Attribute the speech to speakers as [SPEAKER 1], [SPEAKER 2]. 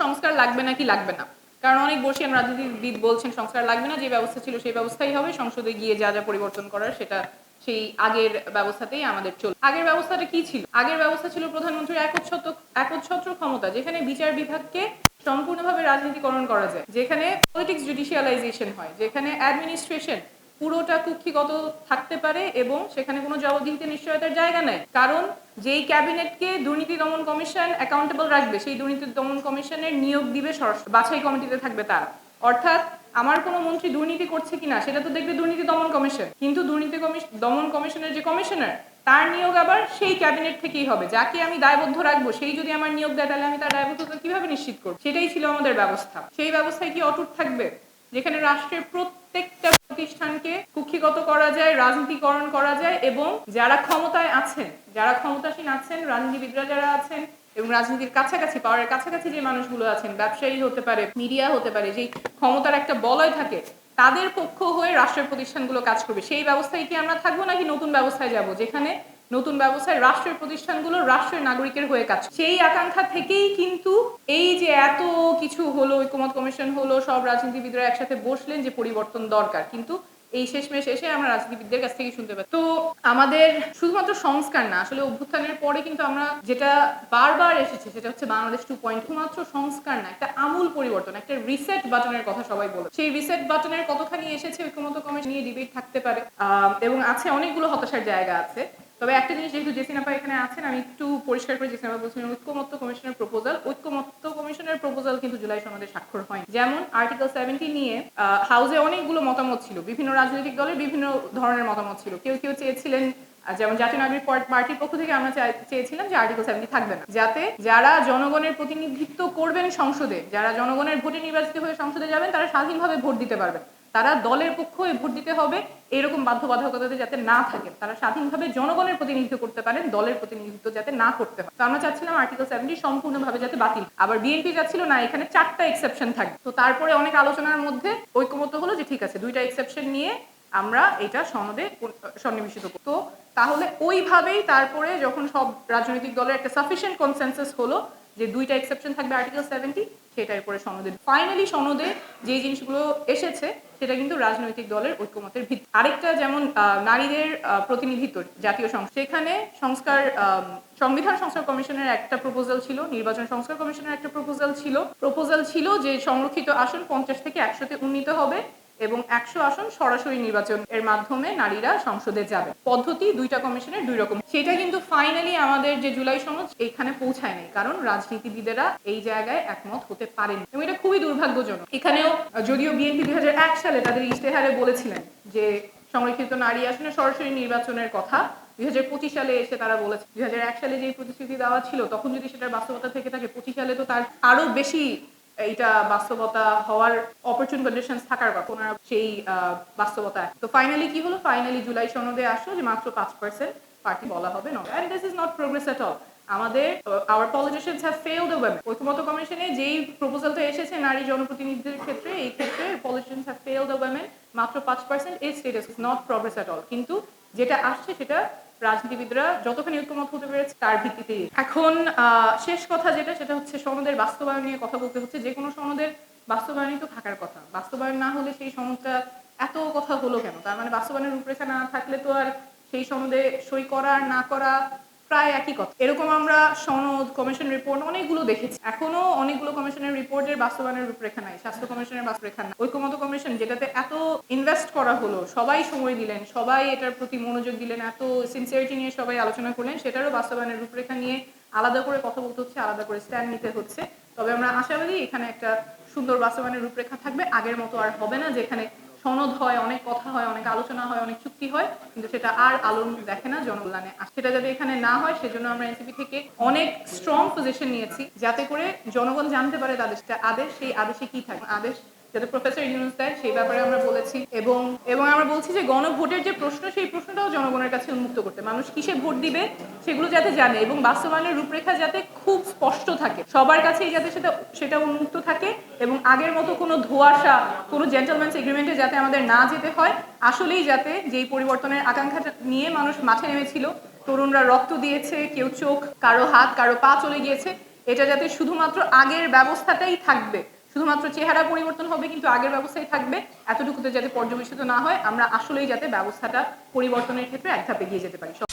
[SPEAKER 1] সংস্কার লাগবে নাকি লাগবে না? কারণ অনেক বর্ষিয়ান রাজনীতিবিদ বলছেন, সংস্কার লাগবে না, যে ব্যবস্থা ছিল সেই ব্যবস্থাই হবে, সংসদে গিয়ে যা যা পরিবর্তন করার সেটা সেই আগের ব্যবস্থাতেই আমাদের চল আগের ব্যবস্থাটা কি ছিল? আগের ব্যবস্থা ছিল প্রধানমন্ত্রীর একচ্ছত্র ক্ষমতা, যেখানে বিচার বিভাগকে সম্পূর্ণভাবে রাজনীতিকরণ করা যায়, যেখানে পলিটিক্স জুডিশিয়ালাইজেশন হয়, যেখানে অ্যাডমিনিস্ট্রেশন পুরোটা কুক্ষিগত থাকতে পারে এবং সেখানে কোনো জবাবদিহিতে নিশ্চয়তার জায়গা নেই। কারণ যেই ক্যাবিনেটকে দুর্নীতি দমন কমিশন অ্যাকাউন্টেবল রাখবে, সেই দুর্নীতি দমন কমিশনের নিয়োগ দিবে বাছাই কমিটিতে থাকবে তারা। অর্থাৎ আমার কোনো মন্ত্রী দুর্নীতি করছে কিনা, সেটা তো দেখবে দুর্নীতি দমন কমিশন। কিন্তু দুর্নীতি কমিশন দমন কমিশনের যে কমিশনার, তার নিয়োগ আবার সেই ক্যাবিনেট থেকেই হবে। যাকে আমি দায়বদ্ধ রাখব, সেই যদি আমার নিয়োগ দেয়, তাহলে আমি তার দায়বদ্ধতা কীভাবে নিশ্চিত করব? সেটাই ছিল আমাদের ব্যবস্থা। সেই ব্যবস্থায় কি অটুট থাকবে? যেখানে রাষ্ট্রের প্রত্যেকটা প্রতিষ্ঠানকে কুক্ষিগত করা যায়, রাজনীতিকরণ করা যায় এবং যারা ক্ষমতায় আছেন, যারা ক্ষমতাসীন আছেন, রাজনীতিবিদরা যারা আছেন এবং রাজনীতির কাছাকাছি, পাওয়ারের কাছাকাছি যে মানুষগুলো আছেন, ব্যবসায়ী হতে পারে, মিডিয়া হতে পারে, যেই ক্ষমতার একটা বলয় থাকে, তাদের পক্ষ হয়ে রাষ্ট্রের প্রতিষ্ঠানগুলো কাজ করবে। সেই ব্যবস্থায় কি আমরা থাকব নাকি নতুন ব্যবস্থায় যাব? যেখানে নতুন ব্যবস্থায় রাষ্ট্রের প্রতিষ্ঠানগুলো রাষ্ট্রের নাগরিকের হয়ে কাজ সেই আকাঙ্ক্ষা থেকেই কিন্তু এই যে এত কিছু হলো ঐকমত কমিশন হলো, সব রাজনীতিবিদরা একসাথে বসলেন যে পরিবর্তন দরকার। কিন্তু এই শেষমেশ এসে আমরা রাজনীতিবিদদের কাছ থেকে শুনতে পাই তো আমাদের শুধুমাত্র সংস্কার না, আসলে অভ্যুত্থানের পরে কিন্তু আমরা যেটা বারবার এসেছে সেটা হচ্ছে বাংলাদেশ টু পয়েন্ট শুধুমাত্র সংস্কার না, একটা আমূল পরিবর্তন, একটা রিসেট বাটনের কথা সবাই বলে। সেই রিসেট বাটনের কতখানি এসেছে ঐক্যমত কমিশন নিয়ে ডিবেট থাকতে পারে এবং আছে অনেকগুলো হতাশার জায়গা আছে। তবে একটা জিনিস যেহেতু জেসিনাপা এখানে আছেন, আমি একটু পরিষ্কার করে জেসিনাপা বলছিলাম ঐক্যমত্য কমিশনের প্রপোজাল ঐক্যমত্য কমিশনের প্রপোজাল কিন্তু জুলাই সনদে স্বাক্ষর হয় যেমন আর্টিকেল সেভেন্টি নিয়ে হাউসে অনেকগুলো মতামত ছিল, বিভিন্ন রাজনৈতিক দলের বিভিন্ন ধরনের মতামত ছিল। কেউ কেউ চেয়েছিলেন যেমন জাতীয় নাগরিক পার্টির পক্ষ থেকে আমরা চেয়েছিলাম যে আর্টিকেল সেভেন্টি থাকবে না। যাতে যারা জনগণের প্রতিনিধিত্ব করবেন সংসদে, যারা জনগণের ভোটে নির্বাচিত হয়ে সংসদে যাবেন, তারা স্বাধীনভাবে ভোট দিতে পারবেন। তারা দলের পক্ষ হয়ে ভোট দিতে হবে, এরকম বাধ্যবাধকতাতে যাতে না থাকেন তারা স্বাধীনভাবে জনগণের প্রতিনিধিত্ব করতে পারেন, দলের প্রতিনিধিত্ব যাতে না করতে হয়। তো আমরা চাচ্ছিলাম আর্টিকেল সেভেন্টি সম্পূর্ণভাবে যাতে বাতিল। আবার বিএনপি চাচ্ছিল না, এখানে চারটা এক্সেপশন থাকবে। তো তারপরে অনেক আলোচনার মধ্যে ঐক্যমত হলো যে, ঠিক আছে, দুইটা এক্সেপশন নিয়ে আমরা এটা সনদে সন্নিবেশিত করব। তো তাহলে ওইভাবেই তারপরে যখন সব রাজনৈতিক দলের একটা সাফিসিয়েন্ট কনসেনসাস হলো যে দুইটা এক্সেপশন থাকবে আর্টিকেল সেভেন্টি সেটার উপরে সনদে ফাইনালি সনদে যে জিনিসগুলো এসেছে, সেটা কিন্তু রাজনৈতিক দলের ঐক্যমতের ভিত্তি। আরেকটা যেমন নারীদের প্রতিনিধিত্ব জাতীয় সংসদ সেখানে সংস্কার সংবিধান সংস্কার কমিশনের একটা প্রপোজাল ছিল, নির্বাচন সংস্কার কমিশনের একটা প্রপোজাল ছিল। প্রপোজাল ছিল যে সংরক্ষিত আসন পঞ্চাশ থেকে একশোতে উন্নীত হবে। এবং একশো আসন সরাসরি নির্বাচন এর মাধ্যমে নারীরা সংসদে যাবে। পদ্ধতি দুইটা কমিশনের দুই রকম। সেটা কিন্তু ফাইনালি আমাদের যে জুলাই সনদ, এখানে পৌঁছায় নাই কারণ রাজনীতিবিদেরা এই জায়গায় একমত হতে পারেনি এবং এটা খুবই দুর্ভাগ্যজনক। এখানেও যদিও বিএনপি দুই হাজার এক সালে তাদের ইশতেহারে বলেছিলেন যে সংরক্ষিত নারী আসনে সরাসরি নির্বাচনের কথা, দুই হাজার পঁচিশ সালে এসে তারা বলেছে দুই হাজার এক সালে যে প্রতিশ্রুতি দেওয়া ছিল, তখন যদি সেটার বাস্তবতা থেকে থাকে, পঁচিশ সালে তো তার আরও বেশি এইটা বাস্তবতা হওয়ার অপরচুন কন্ডিশন থাকার কথা। ওনারা সেই বাস্তবতা তো ফাইনালি কি হলো? ফাইনালি জুলাই সনদে আসলো যে মাত্র পাঁচ পার্সেন্ট পার্টি বলা হবে না। And this is not progress at all আমাদের our politicians have failed the women ঐক্যমত কমিশনে যেই প্রপোজালটা এসেছে নারী জনপ্রতিনিধিদের ক্ষেত্রে, এই ক্ষেত্রে politicians have failed the women মাত্র পাঁচ পার্সেন্ট এই status is not progress at all কিন্তু যেটা আসছে সেটা রাজনীতিবিদরা যতখানি ঐক্যমত হতে পেরেছে, তার ভিত্তিতেই এখন শেষ কথা যেটা, সেটা হচ্ছে সনদের বাস্তবায়ন নিয়ে কথা বলতে হচ্ছে। যে কোনো সনদের বাস্তবায়নই তো থাকার কথা। বাস্তবায়ন না হলে সেই সনদটা এত কথা হলো কেন? তার মানে বাস্তবায়নের রূপরেখা না থাকলে তো আর সেই সনদে সই করা আর না করা প্রায় একই কথা। এরকম আমরা সনদ কমিশন রিপোর্ট অনেকগুলো দেখেছি। এখনও অনেকগুলো কমিশনের রিপোর্টের বাস্তবায়নের রূপরেখা নাই, স্বাস্থ্য কমিশনের বাস্তবরেখা নাই। ঐক্যমত কমিশন যেটাতে এত ইনভেস্ট করা হলো, সবাই সময় দিলেন, সবাই এটার প্রতি মনোযোগ দিলেন, এত সিনসিয়ারিটি নিয়ে সবাই আলোচনা করলেন, সেটারও বাস্তবায়নের রূপরেখা নিয়ে আলাদা করে কথা বলতে হচ্ছে, আলাদা করে স্ট্যান্ড নিতে হচ্ছে। তবে আমরা আশাবাদী এখানে একটা সুন্দর বাস্তবায়নের রূপরেখা থাকবে। আগের মতো আর হবে না, যেখানে সনদ হয়, অনেক কথা হয়, অনেক আলোচনা হয়, অনেক চুক্তি হয়, কিন্তু সেটা আর আলো দেখে না জনকল্যাণে সেটা যাতে এখানে না হয়, সেজন্য আমরা এনসিপি থেকে অনেক স্ট্রং পজিশন নিয়েছি, যাতে করে জনগণ জানতে পারে আদেশটা আদেশ, সেই আদেশে কি থাকে আদেশ যাতে প্রফেসর ইউনুস দেয়, সেই ব্যাপারে আমরা বলেছি। এবং এবং আমরা বলছি যে গণভোটের যে প্রশ্ন জনগণের কাছে উন্মুক্ত করতে। মানুষ কিসে ভোট দিবে সেগুলো যাতে জানে এবং বাস্তবায়নের রূপরেখা যাতে খুব স্পষ্ট থাকে। সবার কাছেই যাতে সেটা সেটা উন্মুক্ত থাকে এবং আগের মতো কোনো ধোয়াশা, কোনো জেন্টেলম্যানস এগ্রিমেন্টে যাতে আমাদের না যেতে হয়, আসলেই যাতে যেই পরিবর্তনের আকাঙ্ক্ষা নিয়ে মানুষ মাঠে নেমেছিল, তরুণরা রক্ত দিয়েছে, কেউ চোখ, কারও হাত, কারও পা চলে গিয়েছে, এটা যাতে শুধুমাত্র আগের ব্যবস্থাটাই থাকবে। শুধুমাত্র চেহারা পরিবর্তন হবে, কিন্তু আগের ব্যবস্থায় থাকবে। এতটুকুতে যাতে পর্যবেসিত না হয়, আমরা আসলেই যাতে ব্যবস্থাটা পরিবর্তনের ক্ষেত্রে এক ধাপ এগিয়ে যেতে পারি।